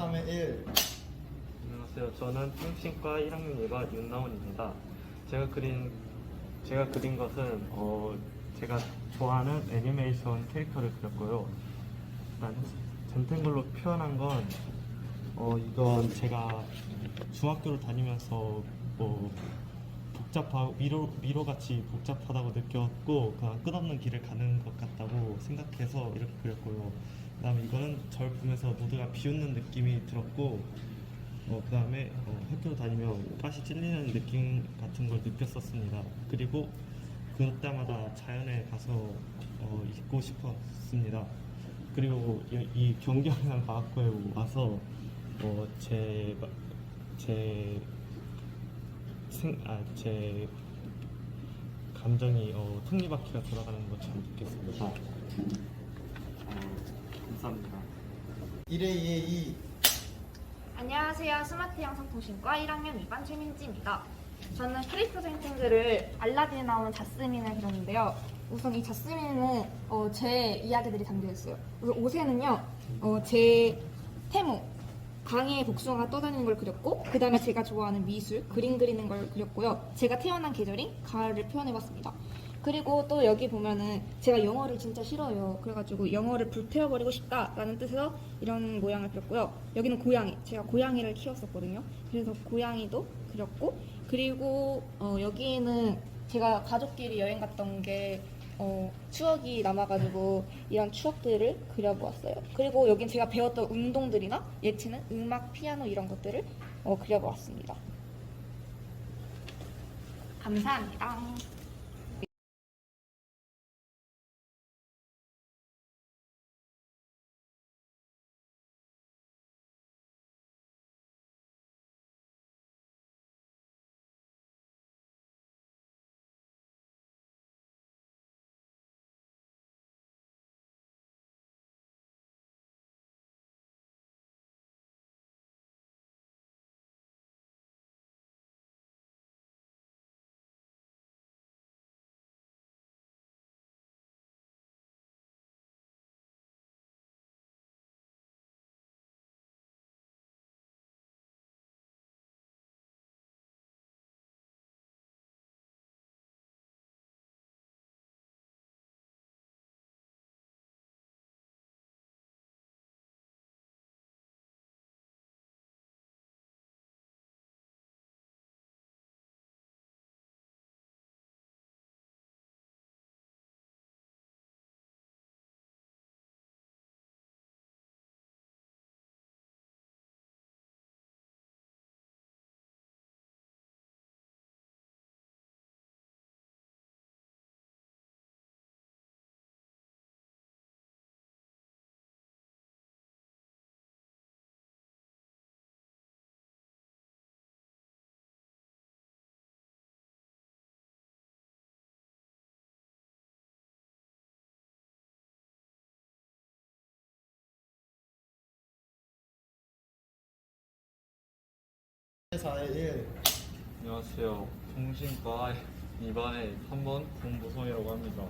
3의 1 안녕하세요. 저는 통신과 1학년 2반 윤나온입니다. 제가 그린 제가 그린 것은 어, 제가 좋아하는 애니메이션 캐릭터를 그렸고요. 일단 젠탱글로 표현한 건 어, 이건 제가 중학교를 다니면서 뭐 복잡하고 미로 미로 같이 복잡하다고 느꼈고 그냥 끝없는 길을 가는 것 같다고 생각해서 이렇게 그렸고요. 그다음에 이거는 절 보면서 모두가 비웃는 느낌이 들었고 어, 그 다음에 어, 학교 다니면 가시 찔리는 느낌 같은 걸 느꼈었습니다. 그리고 그때마다 자연에 가서 어, 있고 싶었습니다. 그리고 이, 이 경경이랑 과학고에 와서 어, 제, 제, 생, 아, 제 감정이 어, 톱니바퀴가 돌아가는 것처럼 느꼈습니다. 어, 감사합니다. 1의 2의 2 안녕하세요. 스마트 영상통신과 1학년 2반 최민지입니다. 저는 캐릭터 젠탱글을 알라딘에 나오는 자스민을 그렸는데요. 우선 이 자스민은 어, 제 이야기들이 담겨있어요. 우선 옷에는요, 어, 제 태모, 강의 복숭아가 떠다니는 걸 그렸고, 그 다음에 제가 좋아하는 미술, 그림 그리는 걸 그렸고요. 제가 태어난 계절인 가을을 표현해봤습니다. 그리고 또 여기 보면은 제가 영어를 진짜 싫어요. 그래가지고 영어를 불태워버리고 싶다라는 뜻에서 이런 모양을 그렸고요. 여기는 고양이. 제가 고양이를 키웠었거든요. 그래서 고양이도 그렸고 그리고 어, 여기는 제가 가족끼리 여행 갔던 게 어, 추억이 남아가지고 이런 추억들을 그려보았어요. 그리고 여긴 제가 배웠던 운동들이나 예체능, 음악, 피아노 이런 것들을 어, 그려보았습니다. 감사합니다. 4의 1 안녕하세요. 통신과 2반의 3번 공보성이라고 합니다.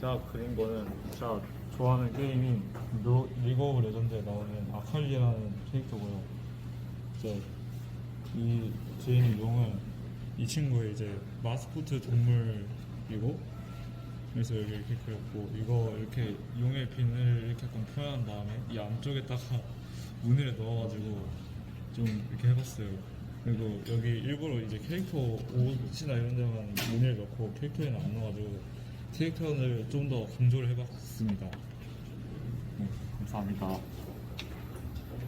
제가 그린 거는 제가 좋아하는 게임인 로- 리그 오브 레전드에 나오는 아칼리라는 캐릭터고요. 이제 이 제인이 용은 이 친구의 이제 마스코트 동물이고 그래서 여기 이렇게 그렸고 이거 이렇게 용의 비늘을 이렇게 약간 표현한 다음에 이 안쪽에다가 무늬를 넣어가지고 좀 이렇게 해봤어요. 그리고 여기 일부러 이제 캐릭터 옷이나 이런 데만 무늬를 넣고 캐릭터에는 안 넣어가지고 캐릭터를 좀 더 강조를 해봤습니다. 네, 감사합니다.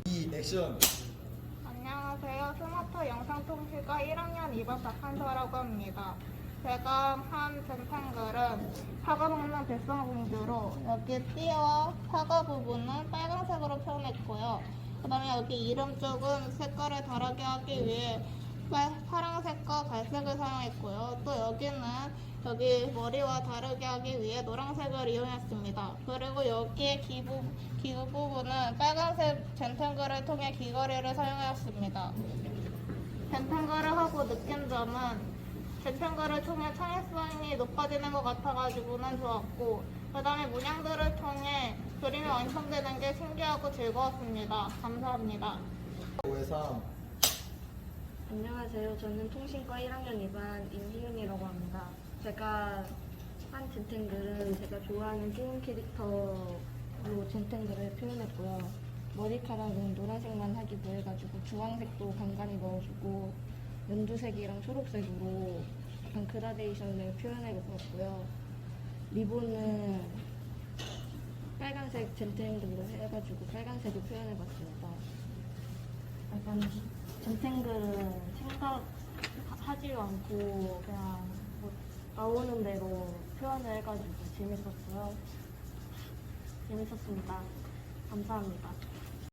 2 액션 안녕하세요. 스마트 영상통신과 1학년 2반 박한서라고 합니다. 제가 한 젠탱글은 사과 먹는 백성공주로 여기 띠와 사과 부분은 빨간색으로 표현했고요. 그 다음에 여기 이름 쪽은 색깔을 다르게 하기 위해 빨- 파란색과 갈색을 사용했고요. 또 여기는 여기 머리와 다르게 하기 위해 노란색을 이용했습니다. 그리고 여기에 기부, 기부 부분은 빨간색 젠탱글을 통해 귀걸이를 사용하였습니다. 젠탱글을 하고 느낀 점은 젠탱글을 통해 창의성이 높아지는 것 같아가지고는 좋았고 그 다음에 문양들을 통해 그 그림이 완성되는 게 신기하고 즐거웠습니다. 감사합니다. 5회3 안녕하세요. 저는 통신과 1학년 2반 임희윤이라고 합니다. 제가 한 젠탱글은 제가 좋아하는 게임 캐릭터로 젠탱글을 표현했고요. 머리카락은 노란색만 하기도 해가지고 주황색도 간간히 넣어주고 연두색이랑 초록색으로 약간 그라데이션을 표현해봤고요. 리본은 빨간색 젠탱글로 해가지고 빨간색을 표현해봤습니다. 약간 젠탱글은 생각하지 않고 그냥 뭐 나오는 대로 표현을 해가지고 재밌었고요. 재밌었습니다. 감사합니다.